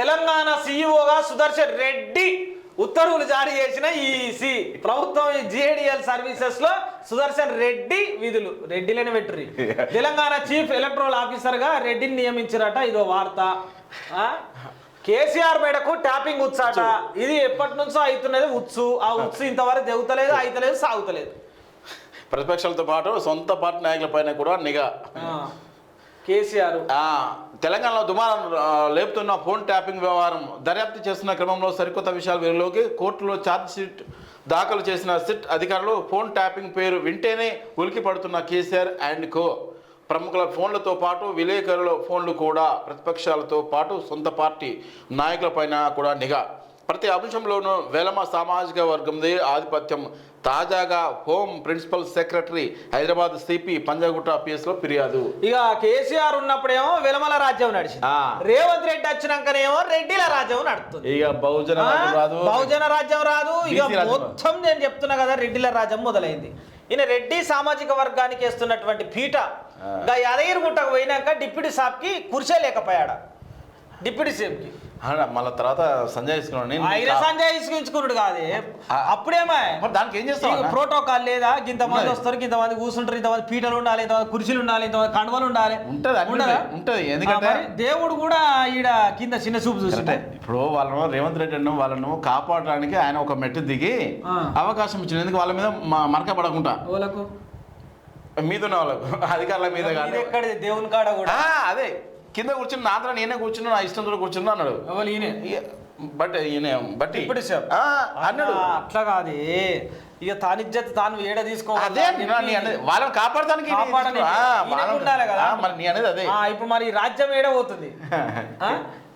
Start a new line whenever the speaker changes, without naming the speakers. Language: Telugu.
తెలంగాణ సీఈఓగా సుదర్శన్ రెడ్డి ఉత్తర్వులు జారీ చేసిన ఈసీ ప్రభుత్వం జిఏడిఎల్ సర్వీసెస్లో సుదర్శన్ రెడ్డి విధులు. రెడ్డిలోనే పెట్టుర్రి తెలంగాణ చీఫ్ ఎలక్ట్రల్ ఆఫీసర్గా రెడ్డిని నియమించారట ఇదో వార్త? కేసీఆర్ మేడకు ట్యాపింగ్ ఉత్సాట ఇది ఎప్పటి నుంచో అవుతున్నది ఉత్సు ఆ ఉత్సు ఇంతవరకు తెగుతలేదు అయితలేదు సాగుతలేదు.
ప్రతిపక్షాలతో పాటు సొంత పార్టీ నాయకుల పైన కూడా నిఘా.
కేసీఆర్.
తెలంగాణలో దుమారం లేపుతున్న ఫోన్ ట్యాపింగ్ వ్యవహారం దర్యాప్తు చేస్తున్న క్రమంలో సరికొత్త విషయాలు వెలుగులోకి కోర్టులో ఛార్జ్ షీట్ దాఖలు చేసిన సిట్ అధికారులు ఫోన్ ట్యాపింగ్ పేరు వింటేనే ఉలికి పడుతున్న కేసీఆర్ అండ్ కో. ప్రముఖుల ఫోన్లతో పాటు విలేకరుల ఫోన్లు కూడా ప్రతిపక్షాలతో పాటు సొంత పార్టీ నాయకులపైన కూడా నిఘా. ప్రతి అంశంలోనూ వెలమ సామాజిక వర్గంది ఆధిపత్యం. తాజాగా home principal secretary Hyderabad CP Panjagutta పిఎస్లో ఫిర్యాదు.
ఇక కేసీఆర్ ఉన్నప్పుడేమో వెలమల రాజ్యం నడిచింది. రేవంత్ రెడ్డి వచ్చినాకనేమో రెడ్డిల రాజ్యం నడుస్తుంది
ఇక బహుజన రాదు.
బహుజన రాజ్యం రాదు. ఇక మొత్తం నేను చెప్తున్నా కదా రెడ్డిల రాజ్యం మొదలైంది. ఈయన రెడ్డి సామాజిక వర్గానికి వేస్తున్నటువంటి పీట. ఇంకా యాదగిరి గుట్టకు పోయినాక డిప్యూటీ సాబ్కి కుర్చే లేకపోయాడ డిప్యూటీ సీఎంకి
మళ్ళీ తర్వాత సంజయ్
ఆయన సంజయ్ ఇసుకుంచుకున్నాడు కాదే. అప్పుడేమా
దానికి ఏం అన్న?
ప్రోటోకాల్ లేదా? ఇంతమంది. వస్తారు ఇంతమంది కూర్చుంటారు ఇంతమంది పీటలు ఉండాలి ఇంతమంది కుర్చీలు ఉండాలి ఇంతమంది కండువలు ఉండాలి.
ఉంటది. ఉంటది? ఎందుకంటే
దేవుడు కూడా ఈడ కింద చిన్న చూపు చూసి
కరెక్టే. ఇప్పుడు వాళ్ళను రేవంత్ రెడ్డి అన్న వాళ్ళను కాపాడడానికి ఆయన ఒక మెట్టు దిగి. అవకాశం ఇచ్చిన ఎందుకు? వాళ్ళ మీద మరక పడకుండా.
ఓలకు
మీద ఉన్న వాళ్ళకు. అధికారుల మీద కాదు
దేవుని కాడ కూడా.
అదే. కింద కూర్చుని నా అంతా నేనే కూర్చున్నా నా ఇష్టం కూడా కూర్చున్నా అన్నాడు.
ఎవరు ఈయన.
బట్ ఈయన
సాబ్.
ఆ, అన్నాడు.
అట్లా- కాదు. ఇక తానిజ్జత్ తాను ఏడ తీసుకోవాలి?
అదే వాళ్ళని కాపాడడానికి వాళ్ళని-
ఉండాలి కదా.
మరి నీ అనేది అదే.
ఇప్పుడు మరి రాజ్యం ఏడ పోతుంది?